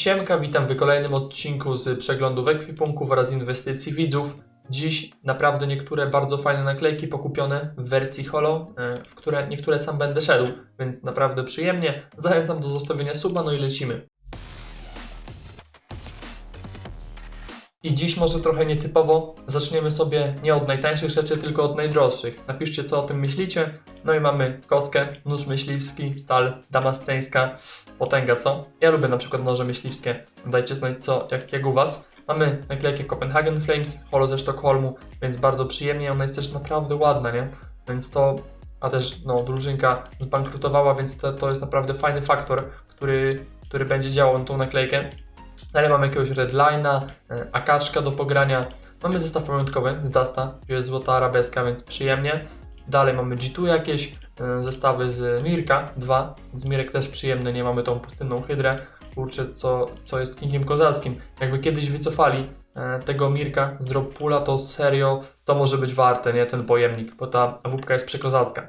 Siemka, witam w kolejnym odcinku z przeglądów ekwipunków oraz inwestycji widzów. Dziś naprawdę niektóre bardzo fajne naklejki pokupione w wersji holo, e, w które niektóre sam będę szedł, więc naprawdę przyjemnie. Zachęcam do zostawienia suba, no i lecimy. I dziś może trochę nietypowo. Zaczniemy sobie nie od najtańszych rzeczy, tylko od najdroższych. Napiszcie, co o tym myślicie. No i mamy koskę, nóż myśliwski, stal damasceńska, potęga, co? Ja lubię na przykład noże myśliwskie. Dajcie znać, co, jak, jak u Was. Mamy naklejkę Copenhagen Flames, holo ze Sztokholmu, więc bardzo przyjemnie. Ona jest też naprawdę ładna, nie? Więc to, a też, no, drużynka zbankrutowała, więc to, to jest naprawdę fajny faktor, który, który będzie działał na tą naklejkę. Dalej mamy jakiegoś redline'a, e, akaczka do pogrania. Mamy zestaw pamiątkowy z Dasta, gdzie jest złota arabeska, więc przyjemnie. Dalej mamy G2 jakieś, e, zestawy z Mirka 2. Z Mirek też przyjemny, nie mamy tą pustynną hydrę. Kurczę, co, co jest kingiem kozackim. Jakby kiedyś wycofali e, tego Mirka z drop poola, to serio to może być warte, nie? Ten pojemnik, bo ta wódka jest przekozacka.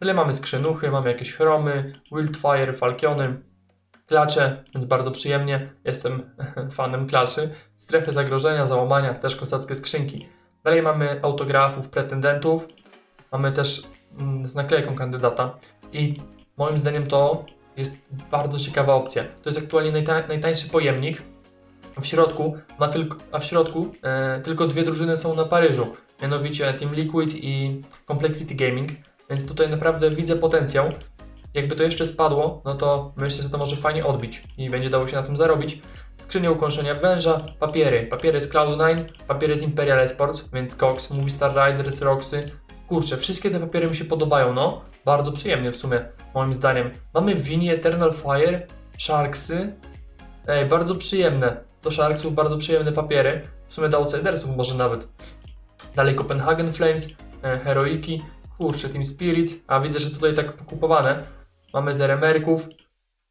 Dalej mamy skrzynuchy, mamy jakieś chromy, Wildfire, Falkiony, klacze, więc bardzo przyjemnie. Jestem fanem klaczy. Strefy zagrożenia, załamania, też kosackie skrzynki. Dalej mamy autografów pretendentów. Mamy też mm, z naklejką kandydata. I moim zdaniem to jest bardzo ciekawa opcja. To jest aktualnie najta najtańszy pojemnik. W środku ma tylko, a w środku e, tylko dwie drużyny są na Paryżu. Mianowicie Team Liquid i Complexity Gaming. Więc tutaj naprawdę widzę potencjał jakby to jeszcze spadło, no to myślę, że to może fajnie odbić i będzie dało się na tym zarobić. Skrzynia ukończenia węża, papiery. Papiery z Cloud9, papiery z Imperial Esports, więc Cox, Movie Star Riders, Roxy. Kurczę, wszystkie te papiery mi się podobają, no. Bardzo przyjemnie w sumie, moim zdaniem. Mamy Vini, Eternal Fire, Sharksy. Ej, bardzo przyjemne. Do Sharksów bardzo przyjemne papiery. W sumie do Outsidersów może nawet. Dalej Copenhagen Flames, e, Heroiki. Kurczę, Team Spirit. A widzę, że tutaj tak pokupowane. Mamy z RMR-ków,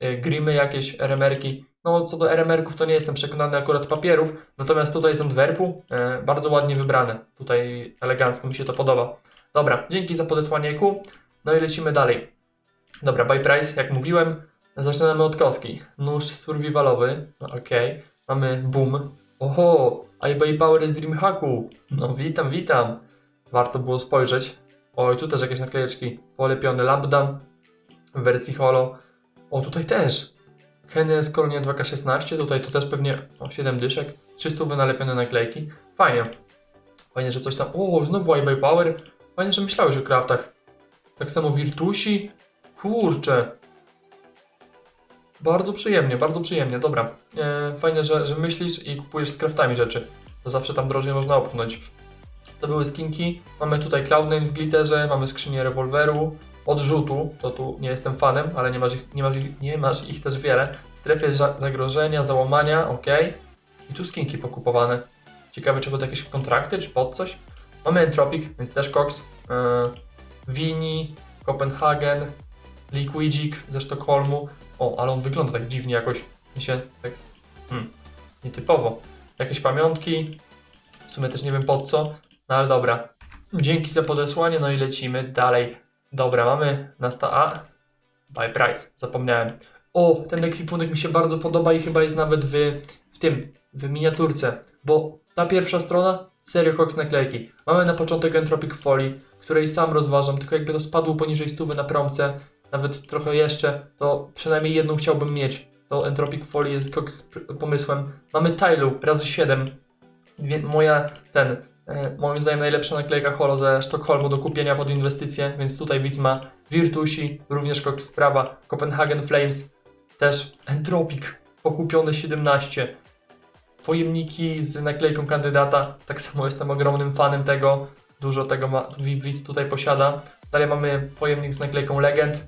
y, grimy jakieś RMR-ki. No, co do RMR-ków to nie jestem przekonany akurat papierów, natomiast tutaj z Antwerpu e, bardzo ładnie wybrane. Tutaj elegancko mi się to podoba. Dobra, dzięki za podesłanie ku. No i lecimy dalej. Dobra, buy price, jak mówiłem, zaczynamy od koski. Nóż survivalowy, no, okej. Mamy boom. Oho, iBuy Power Dreamhacku. No witam, witam. Warto było spojrzeć. Oj, tu też jakieś naklejeczki. Polepiony lambda w wersji holo. O, tutaj też. Kenny z Kolonia 2K16, tutaj to też pewnie o, 7 dyszek. 300 nalepione naklejki. Fajnie. Fajnie, że coś tam... O, znowu iBuy Power. Fajnie, że myślałeś o craftach. Tak samo Virtusi. Kurczę. Bardzo przyjemnie, bardzo przyjemnie, dobra. E, fajnie, że, że myślisz i kupujesz z craftami rzeczy. To zawsze tam drożej można opchnąć. To były skinki. Mamy tutaj Cloud9 w glitterze, mamy skrzynię rewolweru, odrzutu, to tu nie jestem fanem, ale nie masz ich, nie masz nie masz ich też wiele. W strefie za- zagrożenia, załamania, ok. I tu skinki pokupowane. Ciekawe, czy pod jakieś kontrakty, czy pod coś. Mamy Entropic, więc też Cox. Yy, Wini, Copenhagen, Liquidzik ze Sztokholmu. O, ale on wygląda tak dziwnie jakoś. Mi się tak. Hmm, nietypowo. Jakieś pamiątki. W sumie też nie wiem po co. No ale dobra. Dzięki za podesłanie, no i lecimy dalej. Dobra, mamy na sta A. Buy price, zapomniałem. O, ten ekwipunek mi się bardzo podoba i chyba jest nawet w, w tym, w miniaturce. Bo ta pierwsza strona, serio Cox naklejki. Mamy na początek Entropic Folii, której sam rozważam, tylko jakby to spadło poniżej stówy na promce, nawet trochę jeszcze, to przynajmniej jedną chciałbym mieć. To Entropic Folii jest pr- pomysłem. Mamy Tylu razy 7. Wie- Moja, ten, moim zdaniem najlepsza naklejka holo ze Sztokholmu do kupienia pod inwestycje, więc tutaj widz ma Virtusi, również Cox Sprawa, Copenhagen Flames, też Entropic, pokupione 17, pojemniki z naklejką kandydata, tak samo jestem ogromnym fanem tego, dużo tego ma, wi- widz tutaj posiada. Dalej mamy pojemnik z naklejką Legend,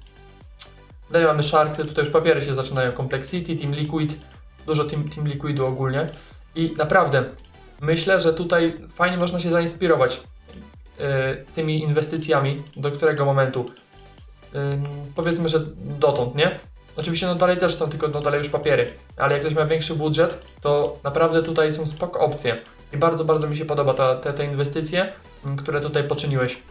dalej mamy Sharky, tutaj już papiery się zaczynają, Complexity, Team Liquid, dużo Team, team Liquidu ogólnie. I naprawdę myślę, że tutaj fajnie można się zainspirować y, tymi inwestycjami. Do którego momentu? Powiedzmy, że dotąd, nie? Oczywiście no dalej też są tylko no dalej już papiery, ale jak ktoś ma większy budżet, to naprawdę tutaj są spoko opcje. I bardzo, bardzo mi się podoba ta, te, te inwestycje, które tutaj poczyniłeś.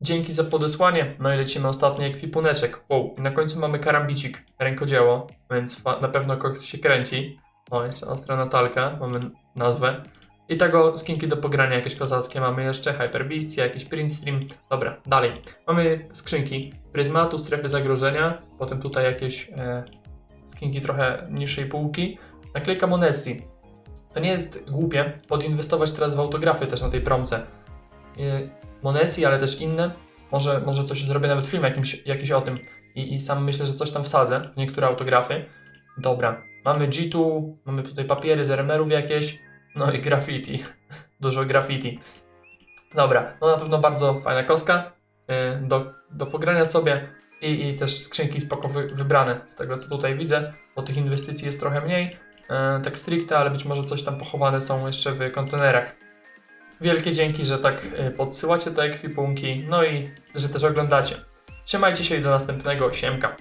Dzięki za podesłanie. No i lecimy ostatni ekwipuneczek. Wow. I na końcu mamy karambicik, rękodzieło, więc na pewno koks się kręci. O, jeszcze ostra Natalka, mamy nazwę. I tego skinki do pogrania jakieś kozackie mamy jeszcze, Hyper Beastie, jakiś Print Stream. Dobra, dalej. Mamy skrzynki Pryzmatu, strefy zagrożenia, potem tutaj jakieś e, skinki trochę niższej półki. Naklejka Monesi. To nie jest głupie podinwestować teraz w autografy też na tej promce. E, Monesi, ale też inne. Może, może coś zrobię nawet film jakimś, jakiś o tym. I, I sam myślę, że coś tam wsadzę niektóre autografy. Dobra, mamy G2, mamy tutaj papiery z RMR-ów jakieś, no i graffiti. Dużo graffiti. Dobra, no na pewno bardzo fajna koska yy, do, do pogrania sobie i, i też skrzynki spoko wy, wybrane z tego co tutaj widzę, bo tych inwestycji jest trochę mniej, yy, tak stricte, ale być może coś tam pochowane są jeszcze w kontenerach. Wielkie dzięki, że tak yy, podsyłacie te ekwipunki, no i że też oglądacie. Trzymajcie się i do następnego, siemka.